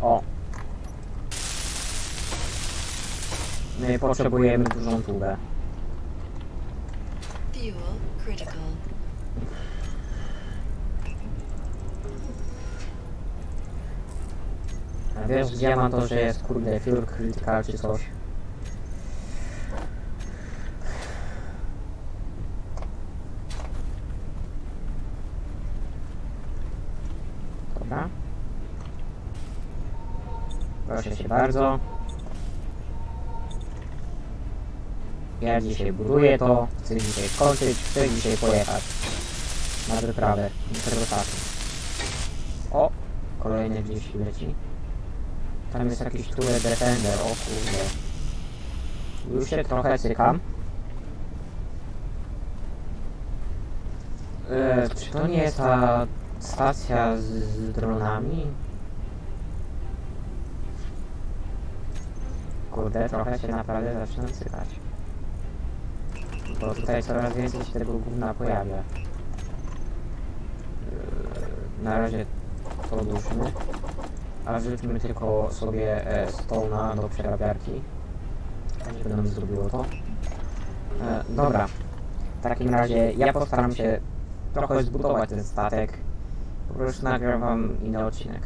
O. My potrzebujemy dużą tubę. Critical. A wiesz gdzie ma to, że jest kurde fuel critical czy coś? Dobra. Proszę się bardzo. Ja dzisiaj buduję to, chcę dzisiaj skończyć, chcę dzisiaj pojechać na wyprawę do. O! Kolejny gdzieś leci. Tam jest jakiś turret defender, o kurde. Już się trochę cykam. E, czy to nie jest ta stacja z, z dronami? Kurde, trochę się naprawdę zaczynam cykać. Bo tutaj coraz więcej się tego gówna pojawia. E, na razie to odłóżmy. A wrzućmy tylko sobie e, stołna do przerabiarki. Żeby nam zrobiło to. E, dobra. W takim razie ja postaram się trochę zbudować ten statek. Po prostu nagram wam inny odcinek.